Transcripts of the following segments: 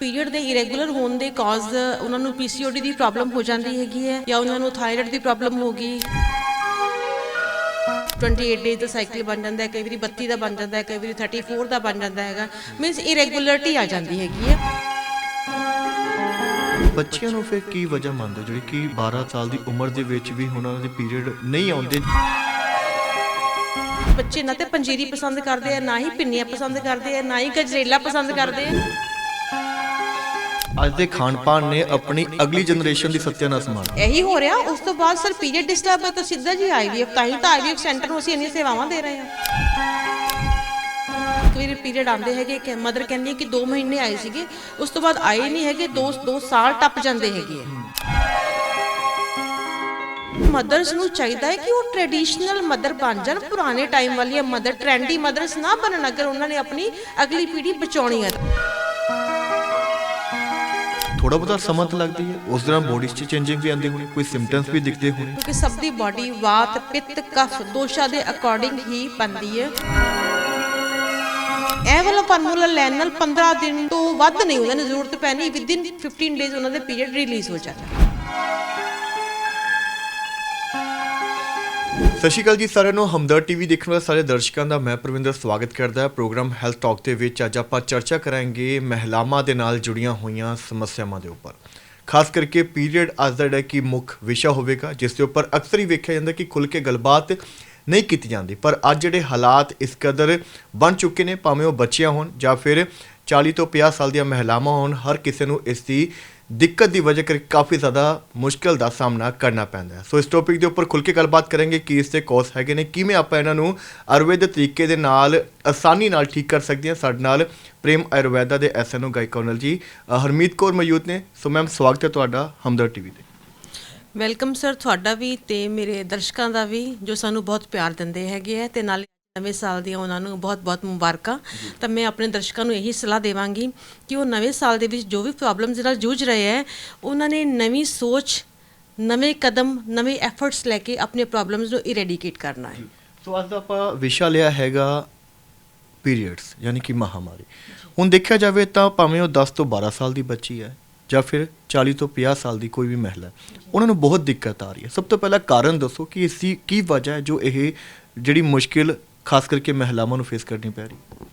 Period ਦੇ irregular ਹੋਣ ਦੇ ਕਾਜ਼ ਉਹਨਾਂ ਨੂੰ ਪੀਸੀਓਡੀ ਦੀ ਪ੍ਰੋਬਲਮ ਹੋ ਜਾਂਦੀ ਹੈਗੀ ਹੈ ਜਾਂ ਉਹਨਾਂ ਨੂੰ ਥਾਇਰਾਇਡ ਦੀ ਪ੍ਰੋਬਲਮ ਹੋ ਗਈ। 28 ਡੇਜ਼ ਦਾ ਸਾਈਕਲ ਬਣ ਜਾਂਦਾ ਹੈ ਕਈ ਵਾਰੀ 32 ਦਾ ਬਣ ਜਾਂਦਾ ਹੈ ਕਈ ਵਾਰੀ 34 ਦਾ ਬਣ ਜਾਂਦਾ ਹੈਗਾ। ਮੀਨਸ ਇਰੈਗੂਲਰਿਟੀ ਆ ਜਾਂਦੀ ਹੈਗੀ ਹੈ। ਬੱਚਿਆਂ ਨੂੰ ਫਿਰ ਕੀ ਵਜ੍ਹਾ ਮੰਨਦੇ ਜਿਹੜੀ ਕਿ 12 ਸਾਲ ਦੀ ਉਮਰ ਦੇ ਵਿੱਚ ਵੀ ਉਹਨਾਂ ਦੇ ਪੀਰੀਅਡ ਨਹੀਂ ਆਉਂਦੇ। ਬੱਚੇ ਨਾ ਤੇ ਪੰਜੀਰੀ ਪਸੰਦ ਕਰਦੇ ਆ ਨਾ ਹੀ ਪਿੰਨੀਆਂ ਪਸੰਦ ਕਰਦੇ ਆ ਨਾ ਹੀ ਗਜਰੇਲਾ ਪਸੰਦ ਕਰਦੇ ਆ। ਅੱਜ ਦੇ ਖਾਣ ਪਾਣ ਨੇ ਆਪਣੀ ਅਗਲੀ ਜਨਰੇਸ਼ਨ ਦੀ ਸੱਤਿਆਨਾਸ਼ ਮਾਰ ਇਹੀ ਹੋ ਰਿਹਾ, ਉਸ ਤੋਂ ਬਾਅਦ ਸਰ ਪੀਰੀਅਡ ਡਿਸਟਰਬ ਹੈ ਤਾਂ ਸਿੱਧਾ ਜੀ ਆਈਵੀਐਫ ਤਾਂ ਹੀ ਤਾਂ ਆਈਵੀਐਫ ਸੈਂਟਰ ਨੂੰ ਅਸੀਂ ਇੰਨੀਆਂ ਸੇਵਾਵਾਂ ਦੇ ਰਹੇ ਹਾਂ। ਇੱਕ ਪੀਰੀਅਡ ਆਉਂਦੇ ਹੈਗੇ, ਕਿ ਮਦਰ ਕਹਿੰਦੀ ਹੈ ਕਿ 2 ਮਹੀਨੇ ਆਏ ਸੀਗੇ, ਉਸ ਤੋਂ ਬਾਅਦ ਆਏ ਨਹੀਂ ਹੈਗੇ 2 2 ਸਾਲ ਟੱਪ ਜਾਂਦੇ ਹੈਗੇ ਮਦਰਸ ਨੂੰ ਚਾਹੀਦਾ ਹੈ ਕਿ ਉਹ ਟ੍ਰੈਡੀਸ਼ਨਲ ਮਦਰ ਬਣ ਜਾਣ, ਪੁਰਾਣੇ ਟਾਈਮ ਵਾਲੀਆਂ ਮਦਰ ਟ੍ਰੈਂਡੀ ਮਦਰਸ ਨਾ ਬਣਨ, ਅਗਰ ਉਹਨਾਂ ਨੇ ਆਪਣੀ ਅਗਲੀ ਪੀੜ੍ਹੀ ਬਚਾਉਣੀ ਹੈ ਥੋੜਾ ਬਹੁਤਾ ਸਮਾਂ ਤਾਂ ਲੱਗਦੀ ਹੈ ਉਸ ਦੌਰਾਨ ਬੋਡੀ 'ਚ ਚੇਂਜਿੰਗ ਵੀ ਆਉਂਦੀ ਹੋਣੀ ਕੋਈ ਸਿੰਪਟਮਸ ਵੀ ਦਿਖਦੇ ਹੋਣੇ ਕਿਉਂਕਿ ਸਭ ਦੀ ਬਾਡੀ ਵਾਤ ਪਿੱਤ ਕਫ ਦੋਸ਼ਾਂ ਦੇ ਅਕੋਰਡਿੰਗ ਹੀ ਬਣਦੀ ਹੈ ਇਹ ਵਾਲਾ ਫਾਰਮੂਲਾ ਲੈਣ ਨਾਲ 15 ਦਿਨ ਤੋਂ ਵੱਧ ਨਹੀਂ ਉਹਨਾਂ ਨੂੰ ਜ਼ਰੂਰਤ ਪੈਣੀ ਵਿਦਿਨ 15 ਡੇਜ਼ ਉਹਨਾਂ ਦੇ ਪੀਰੀਅਡ ਰਿਲੀਜ਼ ਹੋ ਜਾਣਾ ਸਤਿ ਸ਼੍ਰੀ ਅਕਾਲ ਜੀ ਸਾਰਿਆਂ ਨੂੰ। ਹਮਦਰ ਟੀਵੀ ਦੇਖਣ ਵਾਲੇ ਸਾਰੇ ਦਰਸ਼ਕਾਂ ਦਾ ਮੈਂ ਪ੍ਰਵਿੰਦਰ ਸਵਾਗਤ ਕਰਦਾ ਹਾਂ। ਪ੍ਰੋਗਰਾਮ ਹੈਲਥ ਟਾਕ ਦੇ ਵਿੱਚ ਅੱਜ ਆਪਾਂ ਚਰਚਾ ਕਰਾਂਗੇ ਮਹਿਲਾਵਾਂ ਦੇ ਨਾਲ ਜੁੜੀਆਂ ਹੋਈਆਂ ਸਮੱਸਿਆਵਾਂ ਦੇ ਉੱਪਰ। ਖਾਸ ਕਰਕੇ ਪੀਰੀਅਡ ਅੱਜ ਦਾ ਜਿਹੜਾ ਕਿ ਮੁੱਖ ਵਿਸ਼ਾ ਹੋਵੇਗਾ, ਜਿਸ ਦੇ ਉੱਪਰ ਅਕਸਰ ਹੀ ਵੇਖਿਆ ਜਾਂਦਾ ਕਿ ਖੁੱਲ ਕੇ ਗੱਲਬਾਤ ਨਹੀਂ ਕੀਤੀ ਜਾਂਦੀ। ਪਰ ਅੱਜ ਜਿਹੜੇ ਹਾਲਾਤ ਇਸ ਕਦਰ ਬਣ ਚੁੱਕੇ ਨੇ, ਭਾਵੇਂ ਉਹ ਬੱਚੀਆਂ ਹੋਣ ਜਾਂ ਫਿਰ 40 ਤੋਂ 50 ਸਾਲ ਦੀਆਂ ਮਹਿਲਾਵਾਂ ਹੋਣ, ਹਰ ਕਿਸੇ ਨੂੰ ਇਸ ਦੀ ਦਿੱਕਤ ਦੀ ਵਜ੍ਹਾ ਕਰਕੇ ਕਾਫੀ ਜ਼ਿਆਦਾ ਮੁਸ਼ਕਲ ਦਾ ਸਾਹਮਣਾ ਕਰਨਾ ਪੈਂਦਾ ਹੈ। ਸੋ ਇਸ ਟੌਪਿਕ ਦੇ ਉੱਪਰ ਖੁੱਲ ਕੇ ਗੱਲਬਾਤ ਕਰਾਂਗੇ ਕਿ ਇਸ ਦੇ ਕੋਸ ਹੈਗੇ ਨੇ ਕਿਵੇਂ ਆਪਾਂ ਇਹਨਾਂ ਨੂੰ ਆਯੁਰਵੇਦ ਤਰੀਕੇ ਦੇ ਨਾਲ ਆਸਾਨੀ ਨਾਲ ਠੀਕ ਕਰ ਸਕਦੇ ਹਾਂ। ਸਾਡੇ ਨਾਲ ਪ੍ਰੇਮ ਆਯੁਰਵੈਦਾ ਦੇ ਐਸਐਨਓ ਗਾਇਕੋਨਲ ਜੀ ਅ, ਹਰਮੀਤ ਕੌਰ ਮੌਜੂਦ ਨੇ। ਸੋ ਮੈਮ ਸਵਾਗਤ ਹੈ ਤੁਹਾਡਾ ਹਮਦਰ ਟੀਵੀ ਤੇ। ਵੈਲਕਮ ਸਰ ਤੁਹਾਡਾ ਵੀ ਤੇ ਮੇਰੇ ਦਰਸ਼ਕਾਂ ਦਾ ਵੀ ਜੋ ਸਾਨੂੰ ਬਹੁਤ ਪਿਆਰ ਦਿੰਦੇ ਹੈਗੇ ਆ ਤੇ ਨਾਲ ਨਵੇਂ ਸਾਲ ਦੀਆਂ ਉਹਨਾਂ ਨੂੰ ਬਹੁਤ-ਬਹੁਤ ਮੁਬਾਰਕਾਂ। ਤਾਂ ਮੈਂ ਆਪਣੇ ਦਰਸ਼ਕਾਂ ਨੂੰ ਇਹੀ ਸਲਾਹ ਦੇਵਾਂਗੀ ਕਿ ਉਹ ਨਵੇਂ ਸਾਲ ਦੇ ਵਿੱਚ ਜੋ ਵੀ ਪ੍ਰੋਬਲਮਸ ਨਾਲ ਜੂਝ ਰਹੇ ਹੈ, ਉਹਨਾਂ ਨੇ ਨਵੀਂ ਸੋਚ, ਨਵੇਂ ਕਦਮ, ਨਵੇਂ ਐਫਰਟਸ ਲੈ ਕੇ ਆਪਣੇ ਪ੍ਰੋਬਲਮਸ ਨੂੰ ਇਰੈਡੀਕੇਟ ਕਰਨਾ ਹੈ। ਸੋ ਅੱਜ ਦਾ ਆਪਾਂ ਵਿਸ਼ਾ ਲਿਆ ਹੈਗਾ ਪੀਰੀਅਡਸ ਯਾਨੀ ਕਿ ਮਹਾਮਾਰੀ। ਹੁਣ ਦੇਖਿਆ ਜਾਵੇ ਤਾਂ ਭਾਵੇਂ ਉਹ 10 ਤੋਂ 12 ਸਾਲ ਦੀ ਬੱਚੀ ਹੈ ਜਾਂ ਫਿਰ 40 ਤੋਂ 50 ਸਾਲ ਦੀ ਕੋਈ ਵੀ ਮਹਿਲਾ ਉਹਨਾਂ ਨੂੰ ਬਹੁਤ ਦਿੱਕਤ ਆ ਰਹੀ ਹੈ। ਸਭ ਤੋਂ ਪਹਿਲਾਂ ਕਾਰਨ ਦੱਸੋ ਕਿ ਇਸ ਦੀ ਕੀ ਵਜ੍ਹਾ ਹੈ ਜੋ ਇਹ ਜਿਹੜੀ ਮੁਸ਼ਕਿਲ ਖਾਸ ਕਰਕੇ ਮਹਿਲਾਵਾਂ ਨੂੰ ਫੇਸ ਕਰਨੀ ਪੈ ਰਹੀ।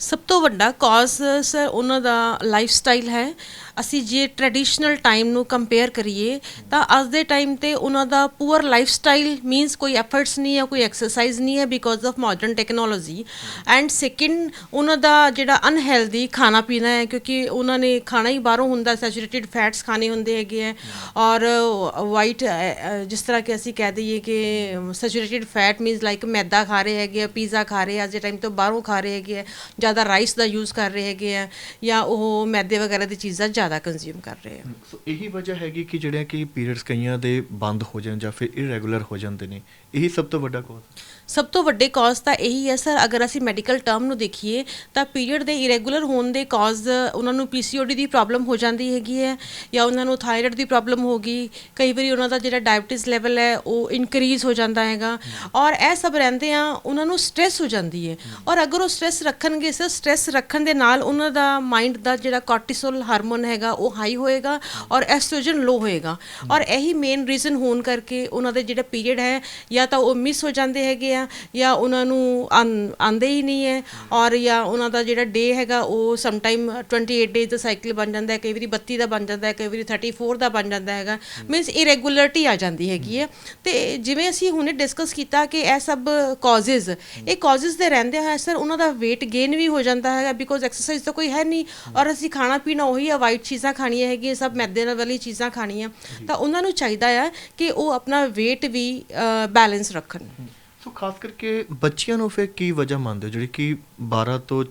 ਸਭ ਤੋਂ ਵੱਡਾ ਕਾਜ਼ ਸਰ ਉਹਨਾਂ ਦਾ ਲਾਈਫ ਸਟਾਈਲ ਹੈ। ਅਸੀਂ ਜੇ ਟ੍ਰੈਡੀਸ਼ਨਲ ਟਾਈਮ ਨੂੰ ਕੰਪੇਅਰ ਕਰੀਏ, ਤਾਂ ਅੱਜ ਦੇ ਟਾਈਮ ਤੇ ਉਹਨਾਂ ਦਾ ਪੂਅਰ ਲਾਈਫ ਸਟਾਈਲ ਮੀਨਸ ਕੋਈ ਐਫਰਟਸ ਨਹੀਂ ਹੈ, ਕੋਈ ਐਕਸਰਸਾਈਜ਼ ਨਹੀਂ ਹੈ because of modern technology and second ਉਹਨਾਂ ਦਾ ਜਿਹੜਾ ਅਨਹੈਲਦੀ ਖਾਣਾ ਪੀਣਾ ਹੈ, ਕਿਉਂਕਿ ਉਹਨਾਂ ਨੇ ਖਾਣਾ ਹੀ ਬਾਹਰੋਂ ਹੁੰਦਾ ਸੈਚੂਰੇਟਿਡ ਫੈਟਸ ਖਾਣੇ ਹੁੰਦੇ ਹੈਗੇ ਹੈ। ਔਰ ਵਾਈਟ ਜਿਸ ਤਰ੍ਹਾਂ ਕਿ ਅਸੀਂ ਕਹਿ ਦਈਏ ਕਿ ਸੈਚੂਰੇਟਿਡ ਫੈਟ ਮੀਨਸ ਲਾਈਕ ਮੈਦਾ ਖਾ ਰਹੇ ਹੈਗੇ ਆ ਪੀਜ਼ਾ ਖਾ ਰਹੇ ਆ, ਅੱਜ ਦੇ ਟਾਈਮ ਤੋਂ ਬਾਹਰੋਂ ਖਾ ਰਹੇ ਹੈਗੇ ਆ। ਜ਼ਿਆਦਾ ਰਾਈਸ ਦਾ ਯੂਜ਼ ਕਰ ਰਹੇ ਹੈਗੇ ਆ ਜਾਂ ਉਹ ਮੈਦੇ ਵਗੈਰਾ ਦੀ ਚੀਜ਼ਾਂ ਜ਼ਿਆਦਾ ਕੰਜ਼ਿਊਮ ਕਰ ਰਹੇ ਆ। ਸੋ ਇਹੀ ਵਜ੍ਹਾ ਹੈਗੀ ਕਿ ਜਿਹੜਿਆਂ ਕਿ ਪੀਰੀਅਡਸ ਕਈਆਂ ਦੇ ਬੰਦ ਹੋ ਜਾਣ ਜਾਂ ਫਿਰ ਇਰੈਗੂਲਰ ਹੋ ਜਾਂਦੇ ਨੇ, ਇਹੀ ਸਭ ਤੋਂ ਵੱਡਾ ਕਾਜ਼ ਸਭ ਤੋਂ ਵੱਡੇ ਕਾਜ਼ ਤਾਂ ਇਹੀ ਹੈ ਸਰ ਅਗਰ ਅਸੀਂ ਮੈਡੀਕਲ ਟਰਮ ਨੂੰ ਦੇਖੀਏ, ਤਾਂ ਪੀਰੀਅਡ ਦੇ ਇਰੈਗੂਲਰ ਹੋਣ ਦੇ ਕਾਜ਼ ਉਹਨਾਂ ਨੂੰ ਪੀਸੀਓਡੀ ਦੀ ਪ੍ਰੋਬਲਮ ਹੋ ਜਾਂਦੀ ਹੈਗੀ ਹੈ ਜਾਂ ਉਹਨਾਂ ਨੂੰ ਥਾਇਰਾਇਡ ਦੀ ਪ੍ਰੋਬਲਮ ਹੋ ਗਈ। ਕਈ ਵਾਰੀ ਉਹਨਾਂ ਦਾ ਜਿਹੜਾ ਡਾਇਬਟੀਜ਼ ਲੈਵਲ ਹੈ, ਉਹ ਇਨਕਰੀਜ਼ ਹੋ ਜਾਂਦਾ ਹੈਗਾ। ਔਰ ਇਹ ਸਭ ਰਹਿੰਦੇ ਆ, ਉਹਨਾਂ ਨੂੰ ਸਟ੍ਰੈਸ ਹੋ ਜਾਂਦੀ ਹੈ। ਔਰ ਅਗਰ ਉਹ ਸਟ੍ਰੈਸ ਰੱਖਣਗੇ ਸਰ ਸਟ੍ਰੈਸ ਰੱਖਣ ਦੇ ਨਾਲ ਉਹਨਾਂ ਦਾ ਮਾਈਂਡ ਦਾ ਜਿਹੜਾ ਕੋਰਟੀਸੋਲ ਹਾਰਮੋਨ ਹੈਗਾ, ਉਹ ਹਾਈ ਹੋਏਗਾ ਔਰ ਐਸਟ੍ਰੋਜਨ ਲੋ ਹੋਏਗਾ। ਔਰ ਇਹੀ ਮੇਨ ਰੀਜ਼ਨ ਹੋਣ ਕਰਕੇ ਉਹਨਾਂ ਦੇ ਜਿਹੜਾ ਪੀਰੀਅਡ ਹੈ, ਜਾਂ ਤਾਂ ਉਹ ਮਿਸ ਹੋ ਜਾਂਦੇ ਹੈਗੇ ਆ ਜਾਂ ਉਹਨਾਂ ਨੂੰ ਆਂ- ਆਉਂਦੇ ਹੀ ਨਹੀਂ ਹੈ ਔਰ ਜਾਂ ਉਹਨਾਂ ਦਾ ਜਿਹੜਾ ਡੇ ਹੈਗਾ ਉਹ ਸਮ ਟਾਈਮ 28 ਡੇਜ਼ ਦਾ ਸਾਈਕਲ ਬਣ ਜਾਂਦਾ ਹੈ, ਕਈ ਵਾਰੀ 32 ਦਾ ਬਣ ਜਾਂਦਾ ਹੈ, ਕਈ ਵਾਰੀ 34 ਦਾ ਬਣ ਜਾਂਦਾ ਹੈਗਾ ਮੀਨਸ ਇਰੈਗੂਲਰਿਟੀ ਆ ਜਾਂਦੀ ਹੈਗੀ ਹੈ। ਤੇ ਜਿਵੇਂ ਅਸੀਂ ਹੁਣੇ ਡਿਸਕਸ ਕੀਤਾ ਕਿ ਇਹ ਸਭ ਕਾਜ਼ਸ ਇਹ ਕਾਜ਼ਸ ਦੇ ਰਹਿੰਦੇ ਹੋਏ ਸਰ ਉਹਨਾਂ ਦਾ weight gain ਵੀ ਹੋ ਜਾਂਦਾ ਹੈਗਾ ਬਿਕੋਜ਼ ਐਕਸਰਸਾਈਜ਼ ਤਾਂ ਕੋਈ ਹੈ ਨਹੀਂ ਔਰ ਅਸੀਂ ਖਾਣਾ ਪੀਣਾ ਉਹੀ ਆ ਚੀਜ਼ਾਂ ਖਾਣੀਆਂ ਹੈਗੀਆਂ, ਸਭ ਮੈਦੇ ਨਾਲ ਵਾਲੀ ਚੀਜ਼ਾਂ ਖਾਣੀਆਂ। ਤਾਂ ਉਹਨਾਂ ਨੂੰ ਚਾਹੀਦਾ ਹੈ ਕਿ ਉਹ ਆਪਣਾ weight ਵੀ ਬੈਲੈਂਸ ਰੱਖਣ। ਸੋ ਖਾਸ ਕਰਕੇ ਬੱਚਿਆਂ ਨੂੰ ਫਿਰ ਕੀ ਵਜ੍ਹਾ ਮੰਨਦੇ ਹੋ? ਜਿਹੜੀ ਕਿ 12 ਤੋਂ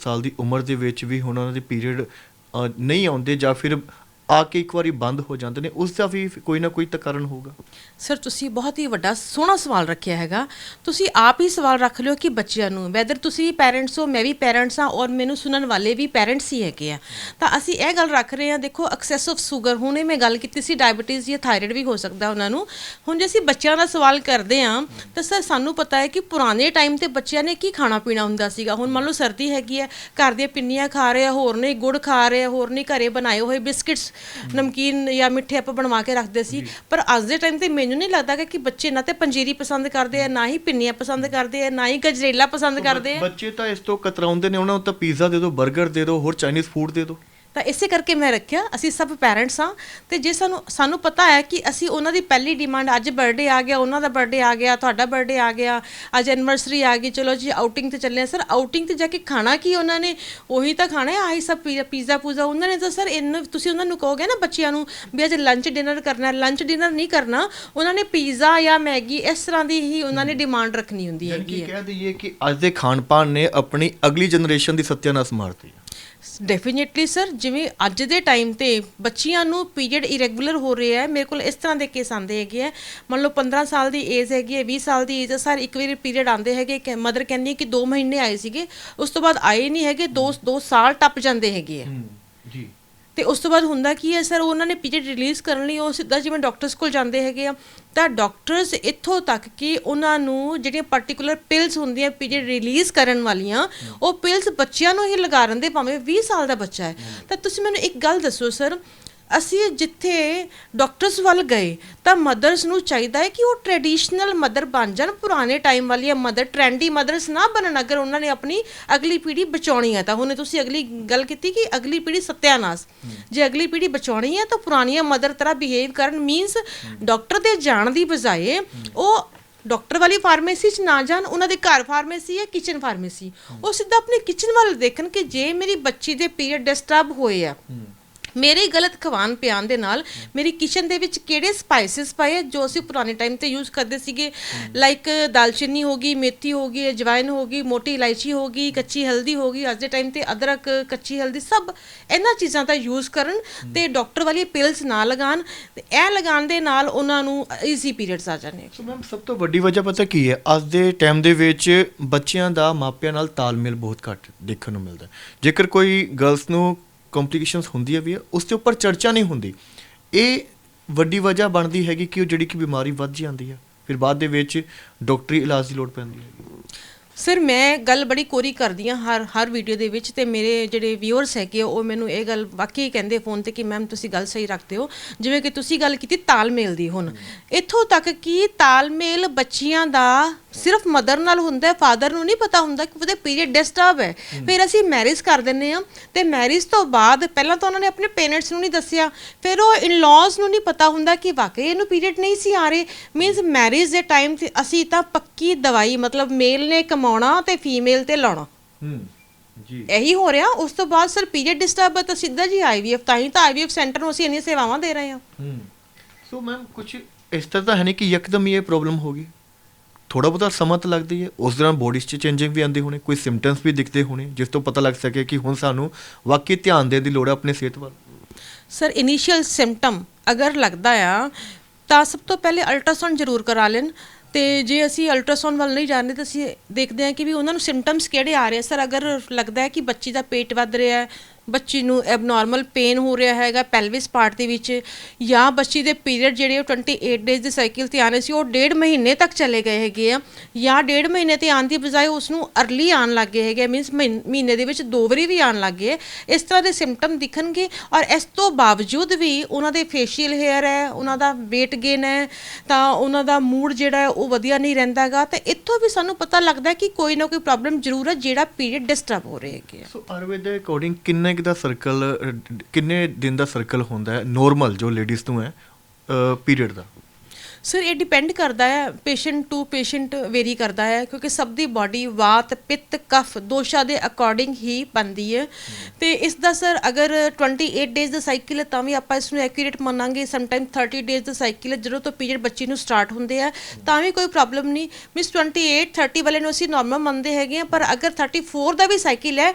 ਸਾਲ ਦੀ ਉਮਰ ਦੇ ਵਿੱਚ ਵੀ ਹੁਣ ਉਹਨਾਂ ਦੇ ਪੀਰੀਅਡ ਨਹੀਂ ਆਉਂਦੇ ਜਾਂ ਫਿਰ ਆ ਕੇ ਇੱਕ ਵਾਰੀ ਬੰਦ ਹੋ ਜਾਂਦੇ ਨੇ, ਉਸ ਦਾ ਵੀ ਕੋਈ ਨਾ ਕੋਈ ਤਾਂ ਕਾਰਨ ਹੋਊਗਾ। ਸਰ ਤੁਸੀਂ ਬਹੁਤ ਹੀ ਵੱਡਾ ਸੋਹਣਾ ਸਵਾਲ ਰੱਖਿਆ ਹੈਗਾ। ਤੁਸੀਂ ਆਪ ਹੀ ਸਵਾਲ ਰੱਖ ਲਿਓ ਕਿ ਬੱਚਿਆਂ ਨੂੰ ਵੈਦਰ ਤੁਸੀਂ ਪੈਰੈਂਟਸ ਹੋ, ਮੈਂ ਵੀ ਪੈਰੈਂਟਸ ਹਾਂ ਔਰ ਮੈਨੂੰ ਸੁਣਨ ਵਾਲੇ ਵੀ ਪੈਰੈਂਟਸ ਹੀ ਹੈਗੇ ਆ। ਤਾਂ ਅਸੀਂ ਇਹ ਗੱਲ ਰੱਖ ਰਹੇ ਹਾਂ, ਦੇਖੋ ਐਕਸੈਸਿਵ ਸ਼ੂਗਰ ਹੁਣੇ ਮੈਂ ਗੱਲ ਕੀਤੀ ਸੀ ਡਾਇਬੀਟੀਜ਼ ਜਾਂ ਥਾਇਰਾਇਡ ਵੀ ਹੋ ਸਕਦਾ ਉਹਨਾਂ ਨੂੰ। ਹੁਣ ਜੇ ਅਸੀਂ ਬੱਚਿਆਂ ਦਾ ਸਵਾਲ ਕਰਦੇ ਹਾਂ, ਤਾਂ ਸਰ ਸਾਨੂੰ ਪਤਾ ਹੈ ਕਿ ਪੁਰਾਣੇ ਟਾਈਮ ਤੇ ਬੱਚਿਆਂ ਨੇ ਕੀ ਖਾਣਾ ਪੀਣਾ ਹੁੰਦਾ ਸੀਗਾ। ਹੁਣ ਮੰਨ ਲਓ ਸਰਦੀ ਹੈਗੀ ਹੈ, ਘਰ ਦੀਆਂ ਪਿੰਨੀਆਂ ਖਾ ਰਹੇ ਆ, ਹੋਰ ਨੇ ਗੁੜ ਖਾ ਰਹੇ ਆ, ਹੋਰ ਨੇ ਘਰੇ ਬਣਾਏ ਹੋਏ ਬਿਸਕਿਟਸ ਨਮਕੀਨ ਜਾਂ ਮਿੱਠੇ ਆਪਾਂ ਬਣਵਾ ਕੇ ਰੱਖਦੇ ਸੀ। ਪਰ ਅੱਜ ਦੇ ਟਾਈਮ ਤੇ ਮੈਨੂੰ ਨਹੀਂ ਲੱਗਦਾ ਕਿ- ਬੱਚੇ ਨਾ ਤੇ ਪੰਜੀਰੀ ਪਸੰਦ ਕਰਦੇ ਆ ਨਾ ਹੀ ਪਿੰਨੀਆਂ ਪਸੰਦ ਕਰਦੇ ਆ ਨਾ ਹੀ ਗਜਰੇਲਾ ਪਸੰਦ ਕਰਦੇ ਆ। ਬੱਚੇ ਤਾਂ ਇਸ ਤੋਂ ਕਤਰਾਉਂਦੇ ਨੇ ਉਹਨਾਂ ਨੂੰ ਤਾਂ ਪੀਜ਼ਾ ਦੇ ਦਿਓ 버ਗਰ ਦੇ ਦਿਓ ਹੋਰ ਚਾਈਨੀਜ਼ ਫੂਡ ਦੇ ਦਿਓ। ਤਾਂ ਇਸੇ ਕਰਕੇ ਮੈਂ ਰੱਖਿਆ ਅਸੀਂ ਸਭ ਪੈਰੈਂਟਸ ਹਾਂ ਤੇ ਜੇ ਸਾਨੂੰ ਸਾਨੂੰ ਪਤਾ ਹੈ ਕਿ ਅਸੀਂ ਉਹਨਾਂ ਦੀ ਪਹਿਲੀ ਡਿਮਾਂਡ ਅੱਜ ਬਰਥਡੇ ਆ ਗਿਆ ਉਹਨਾਂ ਦਾ ਬਰਥਡੇ ਆ ਗਿਆ ਤੁਹਾਡਾ ਬਰਥਡੇ ਆ ਗਿਆ ਅੱਜ ਐਨਵਰਸਰੀ ਆ ਗਈ ਚਲੋ ਜੀ ਆਊਟਿੰਗ ਤੇ ਚੱਲੇ ਆ ਸਰ ਆਊਟਿੰਗ ਤੇ ਜਾ ਕੇ ਖਾਣਾ ਕੀ ਉਹਨਾਂ ਨੇ? ਉਹੀ ਤਾਂ ਖਾਣਾ ਹੈ ਆਹੀ ਸਭ ਪੀਜ਼ਾ ਪੂਜ਼ਾ ਉਹਨਾਂ ਨੇ ਤਾਂ ਸਰ ਇਹਨੂੰ ਤੁਸੀਂ ਉਹਨਾਂ ਨੂੰ ਕਹੋਗੇ ਨਾ ਬੱਚਿਆਂ ਨੂੰ ਵੀ ਅੱਜ ਲੰਚ ਡਿਨਰ ਕਰਨਾ ਹੈ ਲੰਚ ਡਿਨਰ ਨਹੀਂ ਕਰਨਾ ਉਹਨਾਂ ਨੇ ਪੀਜ਼ਾ ਜਾਂ ਮੈਗੀ ਇਸ ਤਰ੍ਹਾਂ ਦੀ ਹੀ ਉਹਨਾਂ ਨੇ ਡਿਮਾਂਡ ਰੱਖਣੀ ਹੁੰਦੀ ਯਾਨੀ ਕਿ ਹੈਗੀ ਹੈ। ਕਹਿ ਦਈਏ ਕਿ ਅੱਜ ਦੇ ਖਾਣ-ਪਾਨ ਨੇ ਆਪਣੀ ਅਗਲੀ ਜਨਰੇਸ਼ਨ ਦੀ ਸੱਤਿਆਨਾਸ਼ ਮਾਰਤੀ ਹੈ। ਡੈਫੀਨਿਟਲੀ ਸਰ ਜਿਵੇਂ ਅੱਜ ਦੇ ਟਾਈਮ ਤੇ ਬੱਚੀਆਂ ਨੂੰ ਪੀਰੀਅਡ ਇਰੈਗੂਲਰ ਹੋ ਰਿਹਾ ਹੈ, ਮੇਰੇ ਕੋਲ ਇਸ ਤਰ੍ਹਾਂ ਦੇ ਕੇਸ ਆਉਂਦੇ ਹੈਗੇ ਆ ਮੰਨ ਲਓ 15 ਸਾਲ ਦੀ ਏਜ ਹੈਗੀ ਹੈ 20 ਸਾਲ ਦੀ ਏਜ ਹੈ ਸਰ ਇੱਕ ਵਾਰੀ ਪੀਰੀਅਡ ਆਉਂਦੇ ਹੈਗੇ ਕਿ ਮਦਰ ਕਹਿੰਦੀ ਹੈ ਕਿ 2 ਮਹੀਨੇ ਆਏ ਸੀਗੇ, ਉਸ ਤੋਂ ਬਾਅਦ ਆਏ ਨਹੀਂ ਹੈਗੇ 2 2 ਸਾਲ ਟੱਪ ਜਾਂਦੇ ਹੈਗੇ ਆ ਤੇ ਉਸ ਤੋਂ ਬਾਅਦ ਹੁੰਦਾ ਕੀ ਹੈ ਸਰ, ਉਹਨਾਂ ਨੇ ਪੀਰੀਅਡ ਰਿਲੀਜ਼ ਕਰਨ ਲਈ ਉਹ ਸਿੱਧਾ ਜਿਵੇਂ ਡਾਕਟਰਸ ਕੋਲ ਜਾਂਦੇ ਹੈਗੇ ਆ, ਤਾਂ ਡਾਕਟਰਸ ਇੱਥੋਂ ਤੱਕ ਕਿ ਉਹਨਾਂ ਨੂੰ ਜਿਹੜੀਆਂ ਪਾਰਟਿਕੂਲਰ ਪਿਲਸ ਹੁੰਦੀਆਂ ਪੀਰੀਅਡ ਰਿਲੀਜ਼ ਕਰਨ ਵਾਲੀਆਂ, ਉਹ ਪਿਲਸ ਬੱਚਿਆਂ ਨੂੰ ਹੀ ਲਗਾ ਰਹਿੰਦੇ ਭਾਵੇਂ 20 ਸਾਲ ਦਾ ਬੱਚਾ ਹੈ। ਤਾਂ ਤੁਸੀਂ ਮੈਨੂੰ ਇੱਕ ਗੱਲ ਦੱਸੋ ਸਰ ਅਸੀਂ ਜਿੱਥੇ ਡਾਕਟਰਸ ਵੱਲ ਗਏ, ਤਾਂ ਮਦਰਸ ਨੂੰ ਚਾਹੀਦਾ ਹੈ ਕਿ ਉਹ ਟ੍ਰੈਡੀਸ਼ਨਲ ਮਦਰ ਬਣ ਜਾਣ, ਪੁਰਾਣੇ ਟਾਈਮ ਵਾਲੀਆਂ ਮਦਰ ਟ੍ਰੈਂਡੀ ਮਦਰਸ ਨਾ ਬਣਨ, ਅਗਰ ਉਹਨਾਂ ਨੇ ਆਪਣੀ ਅਗਲੀ ਪੀੜ੍ਹੀ ਬਚਾਉਣੀ ਹੈ, ਤਾਂ ਹੁਣੇ ਤੁਸੀਂ ਅਗਲੀ ਗੱਲ ਕੀਤੀ ਕਿ ਅਗਲੀ ਪੀੜ੍ਹੀ ਸਤਿਆਨਾਸ਼। ਜੇ ਅਗਲੀ ਪੀੜ੍ਹੀ ਬਚਾਉਣੀ ਹੈ, ਤਾਂ ਪੁਰਾਣੀਆਂ ਮਦਰ ਤਰ੍ਹਾਂ ਬਿਹੇਵ ਕਰਨ ਮੀਨਸ ਡਾਕਟਰ ਦੇ ਜਾਣ ਦੀ ਬਜਾਏ ਉਹ ਡਾਕਟਰ ਵਾਲੀ ਫਾਰਮੇਸੀ 'ਚ ਨਾ ਜਾਣ, ਉਹਨਾਂ ਦੇ ਘਰ ਫਾਰਮੇਸੀ ਹੈ ਕਿਚਨ ਫਾਰਮੇਸੀ ਉਹ ਸਿੱਧਾ ਆਪਣੇ ਕਿਚਨ ਵੱਲ ਦੇਖਣ ਕਿ ਜੇ ਮੇਰੀ ਬੱਚੀ ਦੇ ਪੀਰੀਅਡ ਡਿਸਟਰਬ ਹੋਏ ਆ ਮੇਰੇ ਗਲਤ ਖਵਾਨ ਪਿਆਨ ਦੇ ਨਾਲ ਮੇਰੀ ਕਿਚਨ ਦੇ ਵਿੱਚ ਕਿਹੜੇ ਸਪਾਈਸਿਸ ਪਏ ਆ ਜੋ ਅਸੀਂ ਪੁਰਾਣੇ ਟਾਈਮ ਤੇ ਯੂਜ਼ ਕਰਦੇ ਸੀਗੇ? ਲਾਈਕ ਦਾਲਚੀਨੀ ਹੋ ਗਈ, ਮੇਥੀ ਹੋ ਗਈ, ਅਜਵਾਇਨ ਹੋ ਗਈ, ਮੋਟੀ ਇਲਾਇਚੀ ਹੋ ਗਈ, ਕੱਚੀ ਹਲਦੀ ਹੋ ਗਈ। ਅੱਜ ਦੇ ਟਾਈਮ ਤੇ ਅਦਰਕ, ਕੱਚੀ ਹਲਦੀ ਸਭ ਇਹਨਾਂ ਚੀਜ਼ਾਂ ਦਾ ਯੂਜ਼ ਕਰਨ ਤੇ ਡਾਕਟਰ ਵਾਲੀ ਪਿਲਸ ਨਾ ਲਗਾਣ ਤੇ ਇਹ ਲਗਾਉਣ ਦੇ ਨਾਲ ਉਹਨਾਂ ਨੂੰ ਈਜ਼ੀ ਪੀਰੀਅਡਸ ਆ ਜਾਂਦੇ ਸੋ ਮੈਮ ਸਭ ਤੋਂ ਵੱਡੀ ਵਜ੍ਹਾ ਪਤਾ ਕੀ ਹੈ? ਅੱਜ ਦੇ ਟਾਈਮ ਦੇ ਵਿੱਚ ਬੱਚਿਆਂ ਦਾ ਮਾਪਿਆਂ ਨਾਲ ਤਾਲਮੇਲ ਬਹੁਤ ਘੱਟ ਦੇਖਣ ਨੂੰ ਮਿਲਦਾ ਜੇਕਰ ਕੋਈ ਗਰਲਸ ਨੂੰ ਕੰਪਲਿਕੇਸ਼ਨਸ ਹੁੰਦੀਆਂ ਵੀ ਹੈ ਉਸ ਦੇ ਉੱਪਰ ਚਰਚਾ ਨਹੀਂ ਹੁੰਦੀ। ਇਹ ਵੱਡੀ ਵਜ੍ਹਾ ਬਣਦੀ ਹੈਗੀ ਕਿ ਉਹ ਜਿਹੜੀ ਕਿ ਬਿਮਾਰੀ ਵੱਧ ਜਾਂਦੀ ਹੈ। ਫਿਰ ਬਾਅਦ ਦੇ ਵਿੱਚ ਡਾਕਟਰੀ ਇਲਾਜ ਦੀ ਲੋੜ ਪੈਂਦੀ ਹੈ। ਸਰ ਮੈਂ ਗੱਲ ਬੜੀ ਕੋਰੀ ਕਰਦੀ ਹਾਂ ਹਰ ਹਰ ਵੀਡੀਓ ਦੇ ਵਿੱਚ ਤੇ ਮੇਰੇ ਜਿਹੜੇ ਵਿਊਅਰਸ ਹੈਗੇ ਆ, ਉਹ ਮੈਨੂੰ ਇਹ ਗੱਲ ਵਾਕਈ ਕਹਿੰਦੇ ਫੋਨ ਤੇ ਕਿ ਮੈਮ ਤੁਸੀਂ ਗੱਲ ਸਹੀ ਰੱਖਦੇ ਹੋ। ਜਿਵੇਂ ਕਿ ਤੁਸੀਂ ਗੱਲ ਕੀਤੀ ਤਾਲਮੇਲ ਦੀ ਹੁਣ। ਇੱਥੋਂ ਤੱਕ ਕਿ ਤਾਲਮੇਲ ਬੱਚੀਆਂ ਦਾ ਸਿਰਫ ਮਦਰ ਨਾਲ ਹੁੰਦਾ ਹੈ ਫਾਦਰ ਨੂੰ ਨਹੀਂ ਪਤਾ ਹੁੰਦਾ ਕਿ ਉਹਦੇ ਪੀਰੀਅਡ ਡਿਸਟਰਬ ਹੈ। ਫਿਰ ਅਸੀਂ ਮੈਰਿਜ ਕਰ ਦਿੰਨੇ ਆ ਤੇ ਮੈਰਿਜ ਤੋਂ ਬਾਅਦ ਪਹਿਲਾਂ ਤਾਂ ਉਹਨਾਂ ਨੇ ਆਪਣੇ ਪੇਰੈਂਟਸ ਨੂੰ ਨਹੀਂ ਦੱਸਿਆ। ਫਿਰ ਉਹ ਇਨ-ਲॉज ਨੂੰ ਨਹੀਂ ਪਤਾ ਹੁੰਦਾ ਕਿ ਵਾਕਈ ਇਹਨੂੰ ਪੀਰੀਅਡ ਨਹੀਂ ਸੀ ਆ ਰਹੇ। ਮੀਨਸ ਮੈਰਿਜ ਦੇ ਟਾਈਮ ਤੇ ਅਸੀਂ ਤਾਂ ਪੱਕੀ ਦਵਾਈ ਮਤਲਬ ਮੇਲ ਨੇ ਕਮਾਉਣਾ ਤੇ ਫੀਮੇਲ ਤੇ ਲਾਉਣਾ। ਹੂੰ ਜੀ। ਇਹੀ ਹੋ ਰਿਹਾ। ਉਸ ਤੋਂ ਬਾਅਦ ਸਰ ਪੀਰੀਅਡ ਡਿਸਟਰਬ ਤਾਂ ਸਿੱਧਾ ਜੀ ਆਈਵੀਐਫ ਤਾਂ ਹੀ ਤਾਂ ਆਈਵੀਐਫ ਸੈਂਟਰ ਨੂੰ ਅਸੀਂ ਇੰਨੀਆਂ ਸੇਵਾਵਾਂ ਦੇ ਰਹੇ ਹਾਂ। ਹੂੰ। ਸੋ ਮੈਮ ਕੁਝ ਇਸ ਤਰ੍ਹਾਂ ਤਾਂ ਹੈ ਨਹੀਂ ਕਿ ਯਕਦਮ ਹੀ ਇਹ ਪ੍ਰੋਬਲਮ ਹੋ ਗਈ। ਥੋੜਾ ਬਹੁਤਾ ਸਮਾਂ ਤਾਂ ਲੱਗਦੀ ਹੈ। ਉਸ ਦੌਰਾਨ ਬੋਡੀ 'ਚ ਚੇਂਜਿੰਗ ਵੀ ਆਉਂਦੇ ਹੋਣੇ ਕੋਈ ਸਿੰਪਟਮਸ ਵੀ ਦਿਖਦੇ ਹੋਣੇ ਜਿਸ ਤੋਂ ਪਤਾ ਲੱਗ ਸਕੇ ਕਿ ਹੁਣ ਸਾਨੂੰ ਵਾਕਈ ਧਿਆਨ ਦੇਣ ਦੀ ਲੋੜ ਹੈ ਆਪਣੀ ਸਿਹਤ ਵੱਲ। ਸਰ ਇਨੀਸ਼ੀਅਲ ਸਿੰਪਟਮ ਅਗਰ ਲੱਗਦਾ ਆ ਤਾਂ ਸਭ ਤੋਂ ਪਹਿਲੇ ਅਲਟਰਾਸਾਊਂਡ ਜ਼ਰੂਰ ਕਰਾ ਲੈਣ। ਤੇ ਜੇ ਅਸੀਂ ਅਲਟਰਾਸਾਊਂਡ ਵੱਲ ਨਹੀਂ ਜਾਂਦੇ ਤਾਂ ਅਸੀਂ ਦੇਖਦੇ ਹਾਂ ਕਿ ਵੀ ਉਹਨਾਂ ਨੂੰ ਸਿੰਪਟਮਸ ਕਿਹੜੇ ਆ ਰਹੇ ਆ। ਸਰ, ਅਗਰ ਲੱਗਦਾ ਹੈ ਕਿ ਬੱਚੀ ਦਾ ਪੇਟ ਵੱਧ ਰਿਹਾ ਹੈ ਬੱਚੀ ਨੂੰ ਐਬਨੋਰਮਲ ਪੇਨ ਹੋ ਰਿਹਾ ਹੈਗਾ ਪੈਲਵਿਸ ਪਾਰਟ ਦੇ ਵਿੱਚ, ਜਾਂ ਬੱਚੀ ਦੇ ਪੀਰੀਅਡ ਜਿਹੜੇ ਉਹ 28 ਡੇਜ਼ ਦੇ ਸਾਈਕਲ ਤੇ ਆਨੇ ਸੀ, ਉਹ ਡੇਢ ਮਹੀਨੇ ਤੱਕ ਚਲੇ ਗਏ ਹੈਗੇ ਆ, ਜਾਂ ਡੇਢ ਮਹੀਨੇ ਤੇ ਆਉਣ ਦੀ ਬਜਾਏ ਉਸ ਨੂੰ ਅਰਲੀ ਆਉਣ ਲੱਗ ਗਏ ਹੈਗੇ ਮੀਨਸ ਮਹੀਨੇ ਦੇ ਵਿੱਚ ਦੋ ਵਾਰੀ ਵੀ ਆਉਣ ਲੱਗ ਗਏ ਇਸ ਤਰ੍ਹਾਂ ਦੇ ਸਿੰਪਟਮ ਦਿਖਣਗੇ, ਔਰ ਇਸ ਤੋਂ ਬਾਵਜੂਦ ਵੀ ਉਹਨਾਂ ਦੇ ਫੇਸ਼ੀਅਲ ਹੇਅਰ ਹੈ, ਉਹਨਾਂ ਦਾ weight gain ਹੈ, ਤਾਂ ਉਹਨਾਂ ਦਾ ਮੂਡ ਜਿਹੜਾ ਹੈ ਉਹ ਵਧੀਆ ਨਹੀਂ ਰਹਿੰਦਾਗਾ ਤੇ ਇੱਥੋਂ ਵੀ ਸਾਨੂੰ ਪਤਾ ਲੱਗਦਾ ਕਿ ਕੋਈ ਨਾ ਕੋਈ ਪ੍ਰੋਬਲਮ ਜ਼ਰੂਰ ਹੈ ਜਿਹੜਾ ਪੀਰੀਅਡ ਡਿਸਟਰਬ ਹੋ ਰਹੇ ਹੈਗੇ ਸੋ ਆਯੁਰਵੇਦ ਦੇ ਅਕੋਰਡਿੰਗ ਕਿੰਨੇ ਕੁ ਦਾ ਸਰਕਲ ਕਿੰਨੇ ਦਿਨ ਦਾ ਸਰਕਲ ਹੁੰਦਾ ਹੈ? ਨੋਰਮਲ ਜੋ ਲੇਡੀਜ਼ ਨੂੰ ਹੈ ਪੀਰੀਅਡ ਦਾ। ਸਰ ਇਹ ਡਿਪੈਂਡ ਕਰਦਾ ਹੈ ਪੇਸ਼ੈਂਟ ਟੂ ਪੇਸ਼ੈਂਟ ਵੇਰੀ ਕਰਦਾ ਹੈ, ਕਿਉਂਕਿ ਸਭ ਦੀ ਬਾਡੀ ਵਾਤ, ਪਿੱਤ ਕਫ ਦੋਸ਼ਾਂ ਦੇ ਅਕੋਰਡਿੰਗ ਹੀ ਬਣਦੀ ਹੈ। ਤੇ ਇਸ ਦਾ ਸਰ ਅਗਰ 28 ਡੇਜ਼ ਦਾ ਸਾਈਕਲ ਹੈ, ਤਾਂ ਵੀ ਆਪਾਂ ਇਸ ਨੂੰ ਐਕੂਰੇਟ ਮੰਨਾਂਗੇ। ਸਮ ਟਾਈਮ 30 ਡੇਜ਼ ਦਾ ਸਾਈਕਲ ਹੈ, ਜਦੋਂ ਤੋਂ ਪੀਰੀਅਡ ਬੱਚੀ ਨੂੰ ਸਟਾਰਟ ਹੁੰਦੇ ਆ, ਤਾਂ ਵੀ ਕੋਈ ਪ੍ਰੋਬਲਮ ਨਹੀਂ। ਮਿਸ 28 30 ਵਾਲੇ ਨੂੰ ਅਸੀਂ ਨਾਰਮਲ ਮੰਨਦੇ ਹੈਗੇ ਆ, ਪਰ ਅਗਰ 34 ਦਾ ਵੀ ਸਾਈਕਲ ਹੈ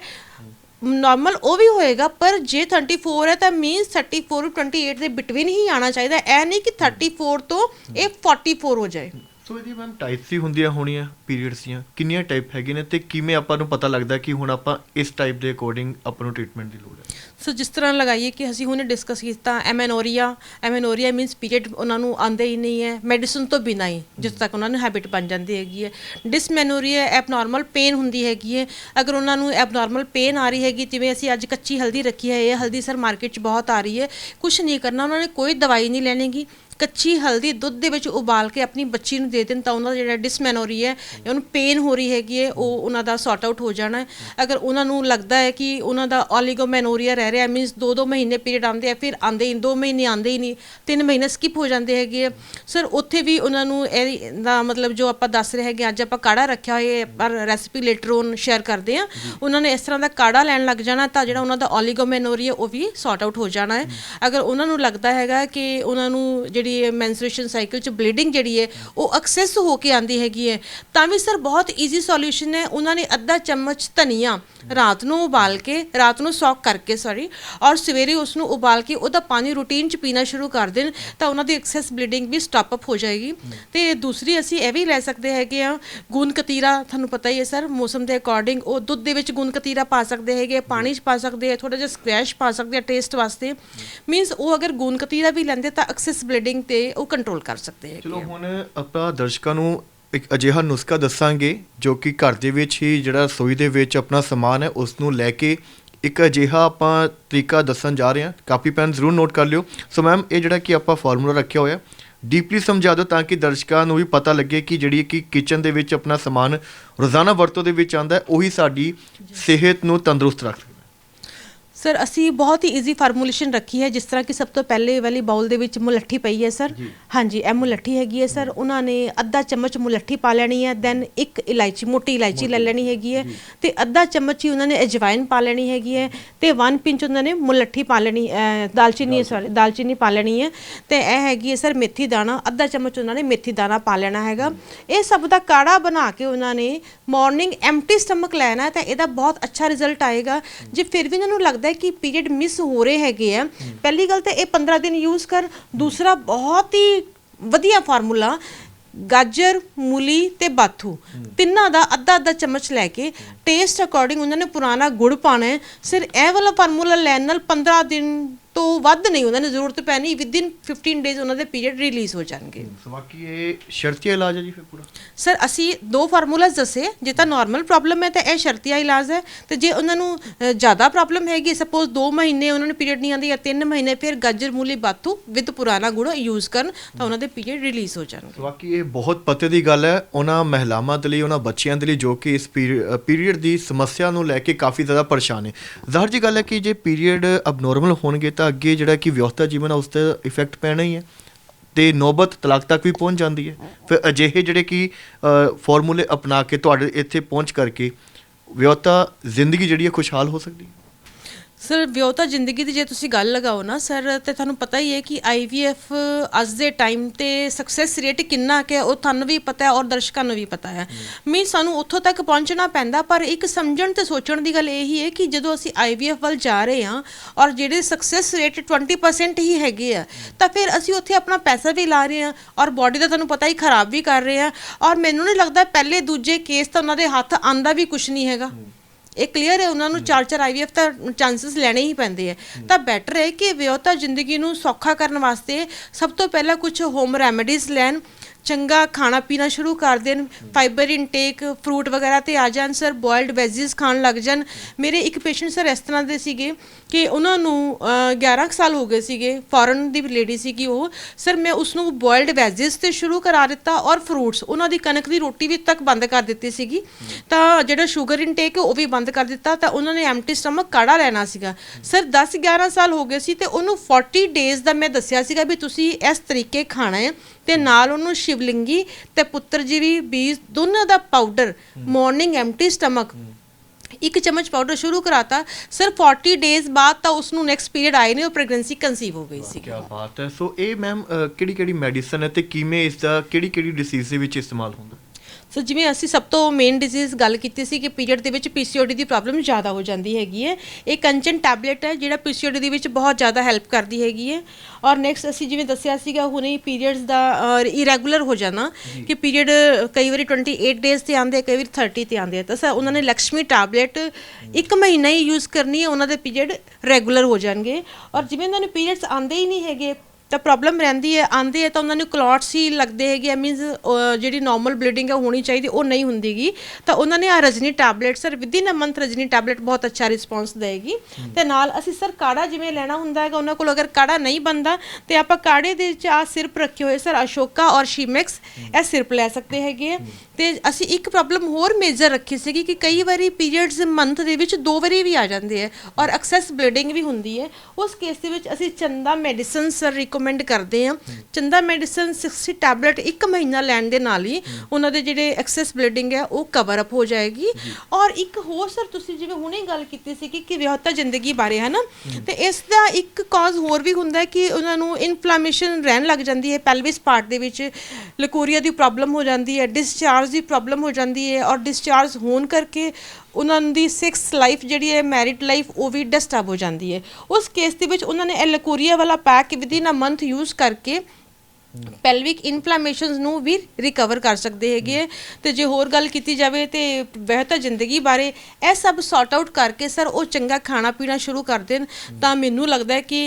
ਨਾਰਮਲ ਉਹ ਵੀ ਹੋਏਗਾ, ਪਰ ਜੇ 34 ਹੈ ਤਾਂ ਮੀਨਸ 34 28 ਦੇ ਬਿਟਵੀਨ ਹੀ ਆਣਾ ਚਾਹੀਦਾ। ਇਹ ਨਹੀਂ ਕਿ 34 ਤੋਂ ਇਹ 44 ਹੋ ਜਾਏ। ਸੋ ਇਹਦੀ ਮੈਮ ਟਾਈਪਸ ਹੀ ਹੁੰਦੀਆਂ ਹੋਣੀਆਂ ਪੀਰੀਅਡਸ ਦੀਆਂ, ਕਿੰਨੀਆਂ ਟਾਈਪ ਹੈਗੇ ਨੇ ਤੇ ਕਿਵੇਂ ਆਪਾਂ ਨੂੰ ਪਤਾ ਲੱਗਦਾ ਕਿ ਹੁਣ ਆਪਾਂ ਇਸ ਟਾਈਪ ਦੇ ਅਕੋਰਡਿੰਗ ਆਪਾਂ ਨੂੰ ਟ੍ਰੀਟਮੈਂਟ ਦੀ ਲੋੜ ਹੈ? ਸੋ ਜਿਸ ਤਰ੍ਹਾਂ ਲਗਾਈਏ ਕਿ ਅਸੀਂ ਹੁਣੇ ਡਿਸਕਸ ਕੀਤਾ ਐਮੈਨੋਰੀਆ ਐਮੈਨੋਰੀਆ ਮੀਨਸ ਪੀਰੀਅਡ ਉਹਨਾਂ ਨੂੰ ਆਂਦੇ ਹੀ ਨਹੀਂ ਹੈ ਮੈਡੀਸਨ ਤੋਂ ਬਿਨਾਂ ਹੀ, ਜਿਸ ਤੱਕ ਉਹਨਾਂ ਨੂੰ ਹੈਬਿਟ ਬਣ ਜਾਂਦੀ ਹੈਗੀ ਹੈ। ਡਿਸਮੈਨੋਰੀਆ ਐਬਨੋਰਮਲ ਪੇਨ ਹੁੰਦੀ ਹੈਗੀ ਹੈ। ਅਗਰ ਉਹਨਾਂ ਨੂੰ ਐਬਨੋਰਮਲ ਪੇਨ ਆ ਰਹੀ ਹੈਗੀ, ਜਿਵੇਂ ਅਸੀਂ ਅੱਜ ਕੱਚੀ ਹਲਦੀ ਰੱਖੀ ਹੈ, ਇਹ ਹਲਦੀ ਸਰ ਮਾਰਕੀਟ 'ਚ ਬਹੁਤ ਆ ਰਹੀ ਹੈ ਕੁਝ ਨਹੀਂ ਕਰਨਾ, ਉਹਨਾਂ ਨੇ ਕੋਈ ਦਵਾਈ ਨਹੀਂ ਲੈਣੀਗੀ ਕੱਚੀ ਹਲਦੀ ਦੁੱਧ ਦੇ ਵਿੱਚ ਉਬਾਲ ਕੇ ਆਪਣੀ ਬੱਚੀ ਨੂੰ ਦੇ ਦੇਣ ਤਾਂ ਉਹਨਾਂ ਦਾ ਜਿਹੜਾ ਡਿਸਮੈਨੋਰੀ ਹੈ ਉਹਨੂੰ ਪੇਨ ਹੋ ਰਹੀ ਹੈਗੀ ਹੈ, ਉਹ ਉਹਨਾਂ ਦਾ ਸੌਟ ਆਊਟ ਹੋ ਜਾਣਾ ਅਗਰ ਉਹਨਾਂ ਨੂੰ ਲੱਗਦਾ ਹੈ ਕਿ ਉਹਨਾਂ ਦਾ ਓਲੀਗੋਮੈਨੋਰੀਆ ਰਹਿ ਰਿਹਾ ਮੀਨਸ 2-2 ਮਹੀਨੇ ਪੀਰੀਅਡ ਆਉਂਦੇ ਆ, ਫਿਰ ਆਉਂਦੇ ਹੀ 2 ਮਹੀਨੇ ਆਉਂਦੇ ਹੀ ਨਹੀਂ 3 ਮਹੀਨੇ ਸਕਿਪ ਹੋ ਜਾਂਦੇ ਹੈਗੇ ਆ। ਸਰ ਉੱਥੇ ਵੀ ਉਹਨਾਂ ਨੂੰ ਇਹ ਦਾ ਮਤਲਬ ਜੋ ਆਪਾਂ ਦੱਸ ਰਹੇ ਹੈਗੇ, ਅੱਜ ਆਪਾਂ ਕਾੜਾ ਰੱਖਿਆ ਹੋਇਆ ਪਰ ਰੈਸਿਪੀ ਲੇਟਰ ਔਨ ਸ਼ੇਅਰ ਕਰਦੇ ਆ ਉਹਨਾਂ ਨੇ ਇਸ ਤਰ੍ਹਾਂ ਦਾ ਕਾੜਾ ਲੈਣ ਲੱਗ ਜਾਣਾ ਤਾਂ ਜਿਹੜਾ ਉਹਨਾਂ ਦਾ ਓਲੀਗੋਮੈਨੋਰੀਆ ਉਹ ਵੀ ਸੌਟ ਆਊਟ ਹੋ ਜਾਣਾ ਹੈ। ਅਗਰ ਉਹਨਾਂ ਨੂੰ ਲੱਗਦਾ ਹੈਗਾ ਕਿ ਉਹਨਾਂ ਨੂੰ ਜਿਹੜੀ ਮੈਂਸਟ੍ਰੂਏਸ਼ਨ ਸਾਈਕਲ ਚ ਬਲੀਡਿੰਗ ਜਿਹੜੀ ਹੈ, ਉਹ ਐਕਸੈਸ ਹੋ ਕੇ ਆਂਦੀ ਹੈਗੀ ਹੈ। ਤਾਂ ਵੀ ਸਰ ਬਹੁਤ ਈਜ਼ੀ ਸੋਲੂਸ਼ਨ ਹੈ। ਉਹਨਾਂ ਨੇ ਅੱਧਾ ਚਮਚ ਧਨੀਆ ਰਾਤ ਨੂੰ ਉਬਾਲ ਕੇ, ਰਾਤ ਨੂੰ ਸੌਕ ਕਰਕੇ ਸੌਰੀ ਔਰ ਸਵੇਰੇ ਉਸ ਨੂੰ ਉਬਾਲ ਕੇ ਉਹਦਾ ਪਾਣੀ ਰੂਟੀਨ ਚ ਪੀਣਾ ਸ਼ੁਰੂ ਕਰ ਦੇਣ, ਤਾਂ ਉਹਨਾਂ ਦੀ ਐਕਸੈਸ ਬਲੀਡਿੰਗ ਵੀ ਸਟਾਪ ਅਪ ਹੋ ਜਾਏਗੀ। ਤੇ ਦੂਸਰੀ ਅਸੀਂ ਇਹ ਵੀ ਲੈ ਸਕਦੇ ਹੈਗੇ ਆ ਗੂੰਦ ਕਤੀਰਾ, ਤੁਹਾਨੂੰ ਪਤਾ ਹੀ ਹੈ ਸਰ ਮੌਸਮ ਦੇ ਅਕੋਰਡਿੰਗ ਉਹ ਦੁੱਧ ਦੇ ਵਿੱਚ ਗੂੰਦ ਕਤੀਰਾ ਪਾ ਸਕਦੇ ਹੈਗੇ ਪਾਣੀ 'ਚ ਪਾ ਸਕਦੇ ਆ ਥੋੜਾ ਜਿਹਾ ਸਕ੍ਰੈਚ ਪਾ ਸਕਦੇ ਆ ਟੇਸਟ ਵਾਸਤੇ। ਮੀਨਸ ਉਹ ਅਗਰ ਗੂੰਦ ਕਤੀਰਾ ਵੀ ਲੈਂਦੇ ਤਾਂ ਐਕਸੈਸ ਬਲੀਡਿੰਗ ਤੇ ਉਹ ਕੰਟਰੋਲ ਕਰ ਸਕਦੇ ਹੈਗੇ ਚਲੋ ਆ। ਹੁਣ ਆਪਾਂ ਦਰਸ਼ਕਾਂ ਨੂੰ ਇੱਕ ਅਜਿਹਾ ਨੁਸਖਾ ਦੱਸਾਂਗੇ ਜੋ ਕਿ ਘਰ ਦੇ ਵਿੱਚ ਹੀ ਜਿਹੜਾ ਰਸੋਈ ਦੇ ਵਿੱਚ ਆਪਣਾ ਸਮਾਨ ਹੈ ਉਸ ਨੂੰ ਲੈ ਕੇ ਇੱਕ ਅਜਿਹਾ ਆਪਾਂ ਤਰੀਕਾ ਦੱਸਣ ਜਾ ਰਹੇ ਹਾਂ। ਕਾਪੀ ਪੈਨ ਜ਼ਰੂਰ ਨੋਟ ਕਰ ਲਿਓ। ਸੋ ਮੈਮ ਇਹ ਜਿਹੜਾ ਕਿ ਆਪਾਂ ਫਾਰਮੂਲਾ ਰੱਖਿਆ ਹੋਇਆ ਡੀਪਲੀ ਸਮਝਾ ਦਿਓ ਤਾਂ ਕਿ ਦਰਸ਼ਕਾਂ ਨੂੰ ਵੀ ਪਤਾ ਲੱਗੇ ਕਿ ਜਿਹੜੀ ਕਿ ਕਿਚਨ ਦੇ ਵਿੱਚ ਆਪਣਾ ਸਮਾਨ ਰੋਜ਼ਾਨਾ ਵਰਤੋਂ ਦੇ ਵਿੱਚ ਆਂਦਾ ਹੈ ਉਹੀ ਸਾਡੀ ਸਿਹਤ ਨੂੰ ਤੰਦਰੁਸਤ ਰੱਖ ਹੈ। ਸਰ ਅਸੀਂ ਬਹੁਤ ਹੀ ਈਜ਼ੀ ਫਾਰਮੂਲੇਸ਼ਨ ਰੱਖੀ ਹੈ ਜਿਸ ਤਰ੍ਹਾਂ ਕਿ ਸਭ ਤੋਂ ਪਹਿਲੇ ਵਾਲੀ ਬਾਉਲ ਦੇ ਵਿੱਚ ਮੁਲੱਠੀ ਪਈ ਹੈ ਸਰ ਹਾਂਜੀ ਇਹ ਮੁਲੱਠੀ ਹੈਗੀ ਹੈ ਸਰ ਉਹਨਾਂ ਨੇ ਅੱਧਾ ਚਮਚ ਮੁਲੱਠੀ ਪਾ ਲੈਣੀ ਹੈ ਦੈਨ ਇੱਕ ਇਲਾਇਚੀ ਮੋਟੀ ਇਲਾਇਚੀ ਲੈ ਲੈਣੀ ਹੈਗੀ ਹੈ। ਤੇ ਅੱਧਾ ਚਮਚ ਹੀ ਉਹਨਾਂ ਨੇ ਅਜਵਾਇਨ ਪਾ ਲੈਣੀ ਹੈਗੀ ਹੈ ਤੇ 1 ਪਿੰਚ ਉਹਨਾਂ ਨੇ ਮੁਲੱਠੀ ਪਾ ਲੈਣੀ ਦਾਲਚੀਨੀ ਸੌਰੀ ਦਾਲਚੀਨੀ ਪਾ ਲੈਣੀ ਹੈ। ਤੇ ਇਹ ਹੈਗੀ ਹੈ ਸਰ ਮੇਥੀ ਦਾਣਾ। ਅੱਧਾ ਚਮਚ ਉਹਨਾਂ ਨੇ ਮੇਥੀ ਦਾਣਾ ਪਾ ਲੈਣਾ ਹੈਗਾ। ਇਹ ਸਭ ਦਾ ਕਾੜਾ ਬਣਾ ਕੇ ਉਹਨਾਂ ਨੇ ਮਾਰਨਿੰਗ ਐਮਟੀ ਸਟਮਕ ਲੈਣਾ ਹੈ ਤਾਂ ਇਹਦਾ ਬਹੁਤ ਅੱਛਾ ਰਿਜ਼ਲਟ ਆਏਗਾ। ਜੇ ਫਿਰ ਵੀ ਉਹਨਾਂ ਨੂੰ ਲੱਗਦਾ ਹੈ ਕਿ ਪੀਰੀਅਡ ਮਿਸ ਹੋ ਰਹੇ ਹੈਗੇ ਆ। ਪਹਿਲੀ ਗੱਲ ਤਾਂ ਇਹ 15 ਦਿਨ ਯੂਜ਼ ਕਰ। ਦੂਸਰਾ ਬਹੁਤ ਹੀ ਵਧੀਆ ਫਾਰਮੂਲਾ ਗਾਜਰ, ਮੂਲੀ ਤੇ ਬਾਥੂ। ਤਿੰਨਾਂ ਦਾ ਅੱਧਾ ਅੱਧਾ ਚਮਚ ਲੈ ਕੇ ਟੇਸਟ ਅਕੋਰਡਿੰਗ ਉਹਨਾਂ ਨੇ ਪੁਰਾਣਾ ਗੁੜ ਪਾਣਾ ਹੈ। ਸਿਰ ਇਹ ਵਾਲਾ ਫਾਰਮੂਲਾ ਲੈਣ ਨਾਲ 15 ਦਿਨ ਤੋਂ ਵੱਧ ਨਹੀਂ ਉਹਨਾਂ ਨੇ ਜ਼ਰੂਰਤ ਪੈਣੀ ਵਿਦਿਨ 15 ਡੇਜ਼ ਉਹਨਾਂ ਦੇ ਪੀਰੀਅਡ ਰਿਲੀਜ਼ ਹੋ ਜਾਣਗੇ। ਸੋ ਬਾਕੀ ਇਹ ਸ਼ਰਤੀ ਇਲਾਜ ਹੈ ਜੀ ਫਿਰ ਪੂਰਾ? ਸਰ ਅਸੀਂ ਦੋ ਫਾਰਮੂਲਾਸ ਦੱਸੇ ਜੇ ਤਾਂ ਨਾਰਮਲ ਪ੍ਰੋਬਲਮ ਹੈ ਤਾਂ ਇਹ ਸ਼ਰਤੀਆ ਇਲਾਜ ਹੈ ਤੇ ਜੇ ਉਹਨਾਂ ਨੂੰ ਜ਼ਿਆਦਾ ਪ੍ਰੋਬਲਮ ਹੈਗੀ ਸਪੋਜ਼ 2 ਮਹੀਨੇ ਉਹਨਾਂ ਨੂੰ ਪੀਰੀਅਡ ਨਹੀਂ ਆਉਂਦੇ ਜਾਂ 3 ਮਹੀਨੇ ਫਿਰ ਗਾਜਰ ਮੂਲੀ ਬਾਥੂ ਵਿਦ ਪੁਰਾਣਾ ਗੁੜ ਯੂਜ਼ ਕਰਨ ਤਾਂ ਉਹਨਾਂ ਦੇ ਪੀਰੀਅਡ ਰਿਲੀਜ਼ ਹੋ ਜਾਣਗੇ। ਸੋ ਬਾਕੀ ਇਹ ਬਹੁਤ ਪਤੇ ਦੀ ਗੱਲ ਹੈ ਉਹਨਾਂ ਮਹਿਲਾਵਾਂ ਦੇ ਲਈ ਉਹਨਾਂ ਬੱਚਿਆਂ ਦੇ ਲਈ ਜੋ ਕਿ ਇਸ ਪੀਰੀਅਡ ਦੀ ਸਮੱਸਿਆ ਨੂੰ ਲੈ ਕੇ ਕਾਫੀ ਜ਼ਿਆਦਾ ਪਰੇਸ਼ਾਨ ਹੈ ਜ਼ਾਹਰ ਜੀ ਗੱਲ ਹੈ ਕਿ ਜੇ ਪੀਰੀਅਡ ਅਬਨੋਰਮਲ ਹੋਣਗੇ ਤਾਂ ਅੱਗੇ ਜਿਹੜਾ ਕਿ ਵਿਅਹਤਾ ਜੀਵਨ ਆ, ਉਸ ਤੇ ਇਫੈਕਟ ਪੈਣਾ ਹੀ ਹੈ ਤੇ ਨੌਬਤ ਤਲਾਕ ਤੱਕ ਵੀ ਪਹੁੰਚ ਜਾਂਦੀ ਹੈ। ਫਿਰ ਅਜਿਹੇ ਜਿਹੜੇ ਕਿ ਫਾਰਮੂਲੇ ਅਪਣਾ ਕੇ ਤੁਹਾਡੇ ਇੱਥੇ ਪਹੁੰਚ ਕਰਕੇ ਵਿਅਹਤਾ ਜ਼ਿੰਦਗੀ ਜਿਹੜੀ ਹੈ ਖੁਸ਼ਹਾਲ ਹੋ ਸਕਦੀ ਹੈ। ਸਰ ਵਿਆਹਤਾ ਜ਼ਿੰਦਗੀ ਦੀ ਜੇ ਤੁਸੀਂ ਗੱਲ ਲਗਾਓ ਨਾ ਸਰ ਤੇ ਤੁਹਾਨੂੰ ਪਤਾ ਹੀ ਹੈ ਕਿ ਆਈਵੀਐਫ ਅੱਜ ਦੇ ਟਾਈਮ ਤੇ ਸਕਸੈਸ ਰੇਟ ਕਿੰਨਾ ਕਿ ਉਹ ਤੁਹਾਨੂੰ ਵੀ ਪਤਾ ਹੈ ਔਰ ਦਰਸ਼ਕਾਂ ਨੂੰ ਵੀ ਪਤਾ ਹੈ। ਮੀ ਸਾਨੂੰ ਉੱਥੋਂ ਤੱਕ ਪਹੁੰਚਣਾ ਪੈਂਦਾ ਪਰ ਇੱਕ ਸਮਝਣ ਤੇ ਸੋਚਣ ਦੀ ਗੱਲ ਇਹ ਹੀ ਹੈ ਕਿ ਜਦੋਂ ਅਸੀਂ ਆਈਵੀਐਫ ਵੱਲ ਜਾ ਰਹੇ ਹਾਂ ਔਰ ਜਿਹੜੇ ਸਕਸੈਸ ਰੇਟ 20% ਹੀ ਹੈਗੇ ਆ ਤਾਂ ਫਿਰ ਅਸੀਂ ਉੱਥੇ ਆਪਣਾ ਪੈਸਾ ਵੀ ਲਾ ਰਹੇ ਹਾਂ ਔਰ ਬਾਡੀ ਦਾ ਤੁਹਾਨੂੰ ਪਤਾ ਹੀ ਖਰਾਬ ਵੀ ਕਰ ਰਹੇ ਹਾਂ ਔਰ ਮੈਨੂੰ ਨਹੀਂ ਲੱਗਦਾ ਪਹਿਲੇ ਦੂਜੇ ਕੇਸ ਤਾਂ ਉਹਨਾਂ ਦੇ ਹੱਥ ਆਂਦਾ ਵੀ ਕੁਝ ਨਹੀਂ ਹੈਗਾ। ਇਹ ਕਲੀਅਰ ਹੈ, ਉਹਨਾਂ ਨੂੰ ਚਾਰ ਚਾਰ ਆਈਵੀਐਫ ਤਾਂ ਚਾਂਸਸ ਲੈਣੇ ਹੀ ਪੈਂਦੇ ਆ। ਤਾਂ ਬੈਟਰ ਹੈ ਕਿ ਵਿਆਹਤਾ ਜ਼ਿੰਦਗੀ ਨੂੰ ਸੌਖਾ ਕਰਨ ਵਾਸਤੇ ਸਭ ਤੋਂ ਪਹਿਲਾਂ ਕੁਝ ਹੋਮ ਰੈਮੇਡੀਜ਼ ਲੈਣ, ਚੰਗਾ ਖਾਣਾ ਪੀਣਾ ਸ਼ੁਰੂ ਕਰ ਦੇਣ ਫਾਈਬਰ ਇਨਟੇਕ ਫਰੂਟ ਵਗੈਰਾ ਤੇ ਆ ਜਾਣ ਸਰ ਬੋਇਲਡ ਵੈਜੀਸ ਖਾਣ ਲੱਗ ਜਾਣ। ਮੇਰੇ ਇੱਕ ਪੇਸ਼ੈਂਟ ਸਰ ਇਸ ਤਰ੍ਹਾਂ ਦੇ ਸੀਗੇ ਕਿ ਉਹਨਾਂ ਨੂੰ ਅਹ, 11 ਕੁ ਸਾਲ ਹੋ ਗਏ ਸੀਗੇ ਫੋਰਨ ਦੀ ਲੇਡੀ ਸੀਗੀ ਉਹ। ਸਰ ਮੈਂ ਉਸ ਨੂੰ ਬੋਇਲਡ ਵੈਜੀਸ ਤੇ ਸ਼ੁਰੂ ਕਰਾ ਦਿੱਤਾ ਔਰ ਫਰੂਟਸ ਉਹਨਾਂ ਦੀ ਕਣਕ ਦੀ ਰੋਟੀ ਵੀ ਤੱਕ ਬੰਦ ਕਰ ਦਿੱਤੀ ਸੀਗੀ। ਤਾਂ ਜਿਹੜਾ ਸ਼ੂਗਰ ਇਨਟੇਕ ਉਹ ਵੀ ਬੰਦ ਕਰ ਦਿੱਤਾ ਤਾਂ ਉਹਨਾਂ ਨੇ ਐਮਟੀ ਸਟਮਕ ਕਾੜਾ ਲੈਣਾ ਸੀਗਾ। ਸਰ 10 11 ਸਾਲ ਹੋ ਗਏ ਸੀ ਤੇ ਉਹਨੂੰ 40 ਡੇਜ਼ ਦਾ ਮੈਂ ਦੱਸਿਆ ਸੀਗਾ ਵੀ ਤੁਸੀਂ ਇਸ ਤਰੀਕੇ ਖਾਣਾ ਹੈ ਤੇ ਨਾਲ ਉਹਨੂੰ ਸ਼ਿਵਲਿੰਗੀ ਤੇ ਪੁੱਤਰ ਜੀਵੀ ਬੀਜ ਦੋਨਾਂ ਦਾ ਪਾਊਡਰ ਮਾਰਨਿੰਗ ਐਮਟੀ ਸਟਮਕ ਇੱਕ ਚਮਚ ਪਾਊਡਰ ਸ਼ੁਰੂ ਕਰਾਤਾ। ਸਰ 40 ਡੇਜ਼ ਬਾਅਦ ਤਾਂ ਉਸ ਨੂੰ ਨੈਕਸਟ ਪੀਰੀਅਡ ਆਏ ਨੇ ਉਹ ਪ੍ਰੈਗਨੈਂਸੀ ਕਨਸੀਵ ਹੋ ਗਈ ਸੀ ਕੀ ਬਾਤ ਹੈ। ਸੋ ਇਹ ਮੈਮ ਕਿਹੜੀ ਕਿਹੜੀ ਮੈਡੀਸਨ ਹੈ ਤੇ ਕਿਵੇਂ ਇਸ ਦਾ ਕਿਹੜੀ ਕਿਹੜੀ ਡਿਸੀਜ਼ ਦੇ ਵਿੱਚ ਇਸਤੇਮਾਲ ਹੁੰਦਾ? ਸੋ ਜਿਵੇਂ ਅਸੀਂ ਸਭ ਤੋਂ ਮੇਨ ਡਿਜ਼ੀਜ਼ ਗੱਲ ਕੀਤੀ ਸੀ ਕਿ ਪੀਰੀਅਡ ਦੇ ਵਿੱਚ ਪੀਸੀਓਡੀ ਦੀ ਪ੍ਰੋਬਲਮ ਜ਼ਿਆਦਾ ਹੋ ਜਾਂਦੀ ਹੈਗੀ ਹੈ। ਇਹ ਕੰਚਨ ਟੈਬਲੇਟ ਹੈ ਜਿਹੜਾ ਪੀਸੀਓਡੀ ਦੇ ਵਿੱਚ ਬਹੁਤ ਜ਼ਿਆਦਾ ਹੈਲਪ ਕਰਦੀ ਹੈਗੀ ਹੈ। ਔਰ ਨੈਕਸਟ ਅਸੀਂ ਜਿਵੇਂ ਦੱਸਿਆ ਸੀਗਾ ਹੁਣੇ ਪੀਰੀਅਡਸ ਦਾ ਇਰੈਗੂਲਰ ਹੋ ਜਾਣਾ ਕਿ ਪੀਰੀਅਡ ਕਈ ਵਾਰੀ 28 ਡੇਜ਼ ਤੇ ਆਉਂਦੇ ਕਈ ਵਾਰੀ 30 ਤੇ ਆਉਂਦੇ ਤਾਂ ਸਰ ਉਹਨਾਂ ਨੇ ਲక్ష్ਮੀ ਟੈਬਲੇਟ ਇੱਕ ਮਹੀਨਾ ਹੀ ਯੂਜ਼ ਕਰਨੀ ਹੈ ਉਹਨਾਂ ਦੇ ਪੀਰੀਅਡ ਰੈਗੂਲਰ ਹੋ ਜਾਣਗੇ। ਔਰ ਜਿਵੇਂ ਉਹਨਾਂ ਨੂੰ ਪੀਰੀਅਡਸ ਆਉਂਦੇ ਹੀ ਨਹੀਂ ਹੈਗੇ ਤਾਂ ਪ੍ਰੋਬਲਮ ਰਹਿੰਦੀ ਹੈ ਆਂਦੇ ਹੈ ਤਾਂ ਉਹਨਾਂ ਨੂੰ ਕਲੌਟਸ ਹੀ ਲੱਗਦੇ ਹੈਗੇ ਮੀਨਸ ਜਿਹੜੀ ਨਾਰਮਲ ਬਲੀਡਿੰਗ ਹੈ ਹੋਣੀ ਚਾਹੀਦੀ ਉਹ ਨਹੀਂ ਹੁੰਦੀਗੀ ਤਾਂ ਉਹਨਾਂ ਨੇ ਆ Rajni tablet sir within a month Rajni tablet ਬਹੁਤ ਅੱਛਾ ਰਿਸਪੌਂਸ ਦੇਗੀ ਤੇ ਨਾਲ ਅਸੀਂ ਸਰ ਕਾੜਾ ਜਿਵੇਂ ਲੈਣਾ ਹੁੰਦਾ ਹੈਗਾ ਉਹਨਾਂ ਕੋਲ ਅਗਰ ਕਾੜਾ ਨਹੀਂ ਬੰਦਾ ਤੇ ਆਪਾਂ ਕਾੜੇ ਦੇ ਵਿੱਚ ਆ ਸਿਰਪ ਰੱਖੇ ਹੋਏ ਸਰ ਅਸ਼ੋਕਾ ਔਰ ਸ਼ੀਮੈਕਸ ਇਹ ਸਿਰਪ ਲੈ ਸਕਦੇ ਹੈਗੇ ਆ। ਤੇ ਅਸੀਂ ਇੱਕ ਪ੍ਰੋਬਲਮ ਹੋਰ ਮੇਜਰ ਰੱਖੀ ਸੀਗੀ ਕਿ ਕਈ ਵਾਰੀ ਪੀਰੀਅਡਸ ਮੰਥ ਦੇ ਵਿੱਚ ਦੋ ਵਾਰੀ ਵੀ ਆ ਜਾਂਦੇ ਆ ਔਰ ਐਕਸੈਸ ਬਲੀਡਿੰਗ ਵੀ ਹੁੰਦੀ ਹੈ। ਉਸ ਕੇਸ ਦੇ ਵਿੱਚ ਅਸੀਂ ਚੰਦਾ ਮੈਡੀਸਨ ਸਰ ਰਿਕਮੈਂਡ ਕਰਦੇ ਆ ਚੰਦਾ ਮੈਡੀਸਨ 60 ਟੈਬਲੇਟ ਇੱਕ ਮਹੀਨਾ ਲੈਣ ਦੇ ਨਾਲ ਹੀ ਉਹਨਾਂ ਦੇ ਜਿਹੜੇ ਐਕਸੈਸ ਬਲੀਡਿੰਗ ਹੈ ਉਹ ਕਵਰ ਅਪ ਹੋ ਜਾਏਗੀ। ਔਰ ਇੱਕ ਹੋਰ ਸਰ ਤੁਸੀਂ ਜਿਵੇਂ ਹੁਣੇ ਗੱਲ ਕੀਤੀ ਸੀ ਕਿ ਵਿਆਹਤਾ ਜ਼ਿੰਦਗੀ ਬਾਰੇ ਹੈ। ਨਾ ਤੇ ਇਸ ਦਾ ਇੱਕ ਕਾਜ਼ ਹੋਰ ਵੀ ਹੁੰਦਾ ਹੈ ਕਿ ਉਹਨਾਂ ਨੂੰ ਇਨਫਲੇਮੇਸ਼ਨ ਰਹਿਣ ਲੱਗ ਜਾਂਦੀ ਹੈ ਪੈਲਵਿਸ ਪਾਰਟ ਦੇ ਵਿੱਚ ਲਕੋਰੀਆ ਦੀ ਪ੍ਰੋਬਲਮ ਹੋ ਜਾਂਦੀ ਹੈ ਡਿਸਚਾਰਜ ਦੀ ਪ੍ਰੋਬਲਮ ਹੋ ਜਾਂਦੀ ਹੈ ਔਰ ਡਿਸਚਾਰਜ ਹੋਣ ਕਰਕੇ ਉਹਨਾਂ ਦੀ ਸਿਕਸ ਲਾਈਫ ਜਿਹੜੀ ਹੈ ਮੈਰਿਡ ਲਾਈਫ ਉਹ ਵੀ ਡਿਸਟਰਬ ਹੋ ਜਾਂਦੀ ਹੈ ਉਸ ਕੇਸ ਦੇ ਵਿੱਚ ਉਹਨਾਂ ਨੇ ਐਲਕੋਰੀਆ ਵਾਲਾ pack within a month use ਕਰਕੇ ਪੈਲਵਿਕ ਇਨਫਲੇਮੇਸ਼ਨਸ ਨੂੰ ਵੀ ਰਿਕਵਰ ਕਰ ਸਕਦੇ ਹੈਗੇ ਹੈ। ਤੇ ਜੇ ਹੋਰ ਗੱਲ ਕੀਤੀ ਜਾਵੇ ਤੇ ਬਿਹਤਰ ਜ਼ਿੰਦਗੀ ਬਾਰੇ ਇਹ ਸਭ ਸੌਰਟ ਆਊਟ ਕਰਕੇ ਸਰ ਉਹ ਚੰਗਾ ਖਾਣਾ ਪੀਣਾ ਸ਼ੁਰੂ ਕਰ ਦੇਣ ਤਾਂ ਮੈਨੂੰ ਲੱਗਦਾ ਹੈ ਕਿ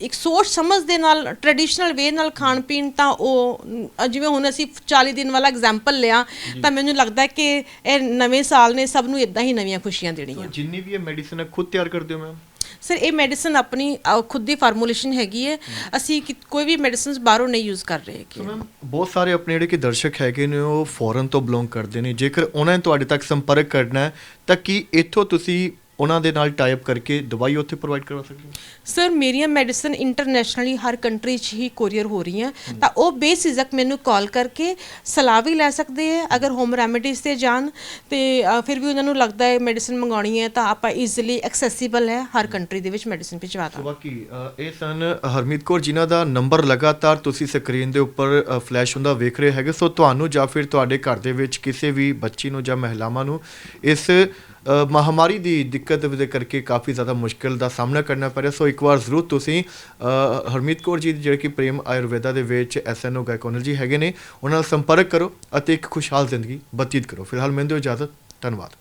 ਇੱਕ ਸੋਚ ਸਮਝ ਦੇ ਨਾਲ ਟ੍ਰੈਡੀਸ਼ਨਲ ਵੇ ਨਾਲ ਖਾਣ ਪੀਣ ਤਾਂ ਉਹ ਜਿਵੇਂ ਹੁਣ ਅਸੀਂ 40 ਦਿਨ ਵਾਲਾ ਐਗਜ਼ਾਮਪਲ ਲਿਆ ਤਾਂ ਮੈਨੂੰ ਲੱਗਦਾ ਹੈ ਕਿ ਇਹ ਨਵੇਂ ਸਾਲ ਨੇ ਸਭ ਨੂੰ ਇਦਾਂ ਹੀ ਨਵੀਆਂ ਖੁਸ਼ੀਆਂ ਦੇਣੀਆਂ। ਜਿੰਨੀ ਵੀ ਇਹ ਮੈਡੀਸਨ ਹੈ ਖੁਦ ਤਿਆਰ ਕਰਦੇ ਹੋ ਮੈਮ ਸਰ ਇਹ ਮੈਡੀਸਨ ਆਪਣੀ ਖੁਦ ਦੀ ਫਾਰਮੂਲੇਸ਼ਨ ਹੈਗੀ ਹੈ। ਅਸੀਂ ਕਿ- ਕੋਈ ਵੀ ਮੈਡੀਸਿਨਸ ਬਾਹਰੋਂ ਨਹੀਂ ਯੂਜ਼ ਕਰ ਰਹੇ ਸੋ ਹੈਗੇ ਮੈਮ ਬਹੁਤ ਸਾਰੇ ਆਪਣੇ ਜਿਹੜੇ ਕਿ ਦਰਸ਼ਕ ਹੈਗੇ ਨੇ ਉਹ ਫੋਰਨ ਤੋਂ ਬਿਲੋਂਗ ਕਰਦੇ ਨੇ। ਜੇਕਰ ਉਹਨਾਂ ਨੇ ਤੁਹਾਡੇ ਤੱਕ ਸੰਪਰਕ ਕਰਨਾ ਹੈ ਤਾਂ ਕੀ ਇੱਥੋਂ ਤੁਸੀਂ ਉਹਨਾਂ ਦੇ ਨਾਲ ਟਾਈ ਅਪ ਕਰਕੇ ਦਵਾਈ ਉੱਥੇ ਪ੍ਰੋਵਾਈਡ ਕਰਵਾ ਸਕਦੇ ਹੋ? ਸਰ ਮੇਰੀਆਂ ਮੈਡੀਸਨ ਇੰਟਰਨੈਸ਼ਨਲੀ ਹਰ ਕੰਟਰੀ 'ਚ ਹੀ ਕੋਰੀਅਰ ਹੋ ਰਹੀਆਂ। ਤਾਂ ਉਹ ਬੇਸਿਜ਼ਕ ਮੈਨੂੰ ਕਾਲ ਕਰਕੇ ਸਲਾਹ ਵੀ ਲੈ ਸਕਦੇ ਆ ਅਗਰ ਹੋਮ ਰੈਮੇਡੀਜ਼ ਤੇ ਜਾਣ ਤੇ ਅ, ਫਿਰ ਵੀ ਉਹਨਾਂ ਨੂੰ ਲੱਗਦਾ ਹੈ ਮੈਡੀਸਨ ਮੰਗਾਉਣੀ ਹੈ ਤਾਂ ਆਪਾਂ ਈਜ਼ੀਲੀ ਐਕਸੈਸਿਬਲ ਹੈ ਹਰ ਕੰਟਰੀ ਦੇ ਵਿੱਚ ਮੈਡੀਸਨ ਭਿਜਵਾ ਸੋ ਦਾਂ ਬਾਕੀ ਅ, ਇਹ ਸਨ ਹਰਮੀਤ ਕੌਰ ਜਿਨ੍ਹਾਂ ਦਾ ਨੰਬਰ ਲਗਾਤਾਰ ਤੁਸੀਂ ਸਕਰੀਨ ਦੇ ਉੱਪਰ ਫਲੈਸ਼ ਹੁੰਦਾ ਵੇਖ ਰਹੇ ਹੈਗੇ। ਸੋ ਤੁਹਾਨੂੰ ਜਾਂ ਫਿਰ ਤੁਹਾਡੇ ਘਰ ਦੇ ਵਿੱਚ ਕਿਸੇ ਵੀ ਬੱਚੀ ਨੂੰ ਜਾਂ ਮਹਿਲਾਵਾਂ ਨੂੰ ਇਸ ਮਹਾਮਾਰੀ ਦੀ ਦਿੱਕਤ ਦੇ ਕਰਕੇ ਕਾਫੀ ਜ਼ਿਆਦਾ ਮੁਸ਼ਕਲ ਦਾ ਸਾਹਮਣਾ ਕਰਨਾ ਪੈ ਰਿਹਾ। ਸੋ ਇੱਕ ਵਾਰ ਜ਼ਰੂਰ ਤੁਸੀਂ ਹਰਮੀਤ ਕੌਰ ਜੀ ਜਿਹੜੇ ਕਿ ਪ੍ਰੇਮ ਆਯੁਰਵੇਦਾ ਦੇ ਵਿੱਚ ਐਸਐਨਓ ਗਾਇਕੋਨੋਲੋਜੀ ਹੈਗੇ ਨੇ, ਉਹਨਾਂ ਨਾਲ ਸੰਪਰਕ ਕਰੋ ਅਤੇ ਇੱਕ ਖੁਸ਼ਹਾਲ ਜ਼ਿੰਦਗੀ ਬਤੀਤ ਕਰੋ। ਫਿਲਹਾਲ ਮੈਨੂੰ ਦਿਓ ਇਜਾਜ਼ਤ, ਧੰਨਵਾਦ।